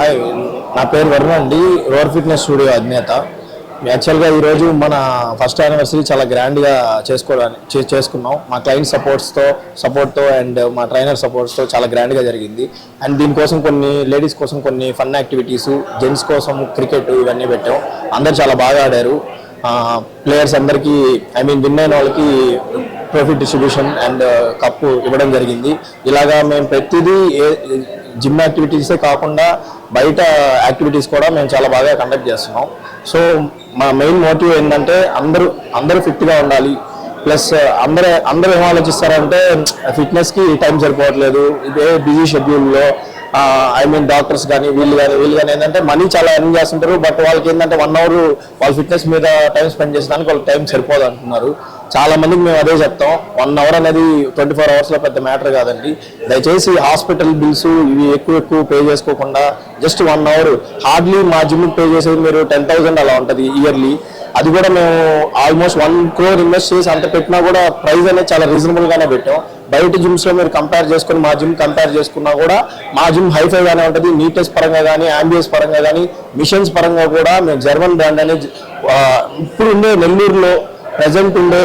Hi నా పేరు వరుణ్ అండి. రోడ్ ఫిట్నెస్ స్టూడియో అధినేత. యాక్చువల్గా ఈరోజు మన ఫస్ట్ యానివర్సరీ చాలా గ్రాండ్గా చేసుకోవడానికి చే- చేసుకున్నాం. మా క్లయింట్ సపోర్ట్స్తో సపోర్ట్తో అండ్ మా ట్రైనర్ సపోర్ట్స్తో చాలా గ్రాండ్గా జరిగింది. అండ్ దీనికోసం కొన్ని లేడీస్ కోసం కొన్ని ఫన్ యాక్టివిటీస్ జెంట్స్ కోసం క్రికెట్ ఇవన్నీ పెట్టాం. అందరు చాలా బాగా ఆడారు. ప్లేయర్స్ అందరికీ ఐ మీన్ విన్ అయిన వాళ్ళకి ట్రోఫీ డిస్ట్రిబ్యూషన్ అండ్ కప్పు ఇవ్వడం జరిగింది. ఇలాగా మేము ప్రతిదీ ఏ జిమ్ యాక్టివిటీసే కాకుండా బయట యాక్టివిటీస్ కూడా మేము చాలా బాగా కండక్ట్ చేస్తున్నాం. సో మా మెయిన్ మోటివ్ ఏంటంటే అందరూ అందరూ ఫిట్గా ఉండాలి. ప్లస్ అందరూ అందరూ ఏం ఆలోచిస్తారంటే ఫిట్నెస్కి టైం సరిపోవట్లేదు. ఇదే బిజీ షెడ్యూల్లో ఐ మీన్ డాక్టర్స్ కానీ వీళ్ళు కానీ వీళ్ళు కానీ ఏంటంటే మనీ చాలా ఎర్న్ చేస్తుంటారు. బట్ వాళ్ళకి ఏంటంటే వన్ అవర్ వాళ్ళ ఫిట్నెస్ మీద టైం స్పెండ్ చేసేదానికి వాళ్ళకి టైం సరిపోదు అంటున్నారు. చాలా మందికి మేము అదే చెప్తాం. వన్ అవర్ అనేది ట్వంటీ ఫోర్ అవర్స్లో పెద్ద మ్యాటర్ కాదండి. దయచేసి హాస్పిటల్ బిల్స్ ఇవి ఎక్కువ ఎక్కువ పే చేసుకోకుండా జస్ట్ వన్ అవర్ హార్డ్లీ మా జిమ్ పే చేసేది మీరు టెన్ థౌసండ్ అలా ఉంటుంది ఇయర్లీ అది కూడా మేము ఆల్మోస్ట్ వన్ క్రోర్ ఇన్వెస్ట్ చేసి అంత పెట్టినా కూడా ప్రైస్ అనేది చాలా రీజనబుల్గానే పెట్టాం. బయట జిమ్స్లో మీరు కంపేర్ చేసుకుని మా జిమ్ కంపేర్ చేసుకున్నా కూడా మా జిమ్ హైఫై గానే ఉంటుంది. నీటెస్ పరంగా కానీ అంబియన్స్ పరంగా కానీ మిషన్స్ పరంగా కూడా మేము జర్మన్ బ్రాండ్ అనేది ఇప్పుడు ఉండే నెల్లూరులో ప్రజెంట్ ఉండే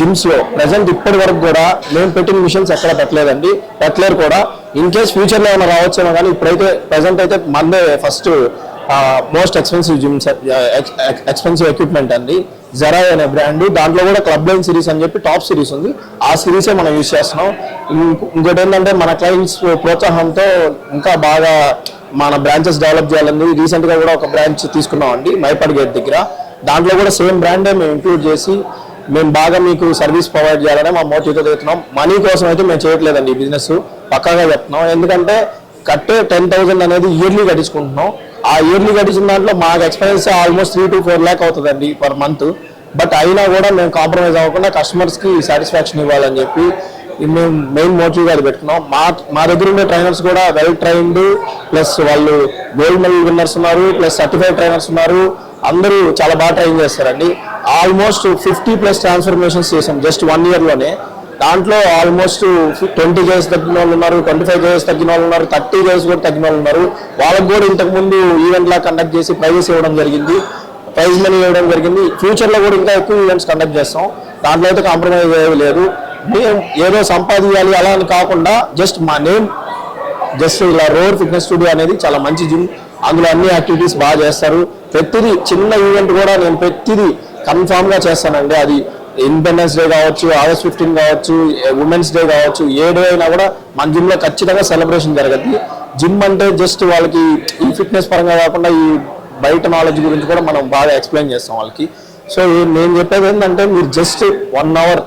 జిమ్స్లో ప్రజెంట్ ఇప్పటి వరకు కూడా మేము పెట్టిన మిషన్స్ ఎక్కడ పెట్టలేదండి. పెట్టలేరు కూడా. ఇన్ కేస్ ఫ్యూచర్లో ఏమైనా రావచ్చేమో కానీ ఇప్పుడైతే ప్రజెంట్ అయితే మందే first most expensive gyms expensive equipment అండి. జరా అనే బ్రాండ్ దాంట్లో కూడా క్లబ్ లైన్ సిరీస్ అని చెప్పి టాప్ సిరీస్ ఉంది. ఆ సిరీసే మనం యూజ్ చేస్తున్నాం. ఇంకోటి ఏంటంటే మన క్లయింట్స్ ప్రోత్సాహంతో ఇంకా బాగా మన బ్రాంచెస్ డెవలప్ చేయాలని రీసెంట్గా కూడా ఒక బ్రాంచ్ తీసుకున్నాం అండి మైపాడ్ గేట్ దగ్గర. దాంట్లో కూడా సేమ్ బ్రాండే మేము ఇంక్లూడ్ చేసి మేము బాగా మీకు సర్వీస్ ప్రొవైడ్ చేయాలని మా మోటివ్తో చెప్తున్నాం. మనీ కోసం అయితే మేము చేయట్లేదండి ఈ బిజినెస్ పక్కాగా చెప్తున్నాం. ఎందుకంటే కట్టే టెన్ థౌజండ్ అనేది ఇయర్లీ కట్టించుకుంటున్నాం. ఆ ఇయర్లీ కట్టించిన దాంట్లో మాకు experience almost three to four lakh అవుతుందండి పర్ మంత్ బట్ అయినా కూడా మేము కాంప్రమైజ్ అవ్వకుండా కస్టమర్స్కి సాటిస్ఫాక్షన్ ఇవ్వాలని చెప్పి మేము మెయిన్ మోటివ్గా అది పెట్టుకున్నాం. మా మా దగ్గర ఉండే ట్రైనర్స్ కూడా వెల్ ట్రైన్డ్ ప్లస్ వాళ్ళు గోల్డ్ మెడల్ విన్నర్స్ ఉన్నారు ప్లస్ సర్టిఫైడ్ ట్రైనర్స్ ఉన్నారు. అందరూ చాలా బాగా ట్రైన్ చేస్తారండి. ఆల్మోస్ట్ ఫిఫ్టీ ప్లస్ ట్రాన్స్ఫర్మేషన్స్ చేసాం జస్ట్ వన్ ఇయర్లోనే దాంట్లో ఆల్మోస్ట్ ట్వంటీ కేజెస్ తగ్గిన వాళ్ళు ఉన్నారు ట్వంటీ ఫైవ్ కేజెస్ తగ్గిన వాళ్ళు ఉన్నారు థర్టీ కేజెస్ కూడా తగ్గిన వాళ్ళు ఉన్నారు. వాళ్ళకి కూడా ఇంతకుముందు ఈవెంట్లా కండక్ట్ చేసి ప్రైజెస్ ఇవ్వడం జరిగింది. ప్రైజ్ మనీ ఇవ్వడం జరిగింది. ఫ్యూచర్లో కూడా ఇంకా ఎక్కువ ఈవెంట్స్ కండక్ట్ చేస్తాం. దాంట్లో అయితే కాంప్రమైజ్ అయ్యేది లేదు. మేము ఏదో సంపాదించాలి అలా అని కాకుండా జస్ట్ మా నేమ్ జస్ట్ ఇలా రోడ్ ఫిట్నెస్ స్టూడియో అనేది చాలా మంచి జిమ్ అందులో అన్ని యాక్టివిటీస్ బాగా చేస్తారు. ప్రతిదీ చిన్న ఈవెంట్ కూడా నేను ప్రతిదీ కన్ఫామ్గా చేస్తానండి. అది ఇండిపెండెన్స్ డే కావచ్చు ఆగస్ట్ ఫిఫ్టీన్ కావచ్చు ఉమెన్స్ డే కావచ్చు ఏ డే అయినా కూడా మన జిమ్లో ఖచ్చితంగా సెలబ్రేషన్ జరగద్ది. జిమ్ అంటే జస్ట్ వాళ్ళకి ఈ ఫిట్నెస్ పరంగా కాకుండా ఈ బయట నాలెడ్జ్ గురించి కూడా మనం బాగా ఎక్స్ప్లెయిన్ చేస్తాం వాళ్ళకి. సో నేను చెప్పేది ఏంటంటే మీరు జస్ట్ వన్ అవర్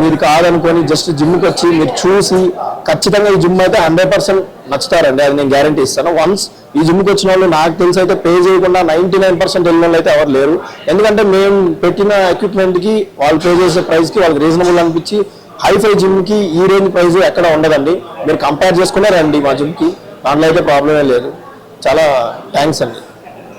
మీరు కాదనుకొని జస్ట్ జిమ్కి వచ్చి మీరు చూసి ఖచ్చితంగా ఈ జిమ్ అయితే హండ్రెడ్ పర్సెంట్ నచ్చుతారండి. అది నేను గ్యారంటీ ఇస్తాను. వన్స్ ఈ జిమ్కి వచ్చిన వాళ్ళు నాకు తెలిసి అయితే పే చేయకుండా నైంటీ నైన్ పర్సెంట్ వెళ్ళిన వాళ్ళు అయితే ఎవరు లేరు. ఎందుకంటే మేము పెట్టిన ఎక్విప్మెంట్కి వాళ్ళు పే చేసే ప్రైస్కి వాళ్ళకి రీజనబుల్ అనిపించి హైఫై జిమ్కి ఈ రేంజ్ ప్రైస్ ఎక్కడ ఉండదండి. మీరు కంపేర్ చేసుకునే రండి మా జిమ్కి దాంట్లో అయితే ప్రాబ్లమే లేదు. చాలా థ్యాంక్స్ అండి.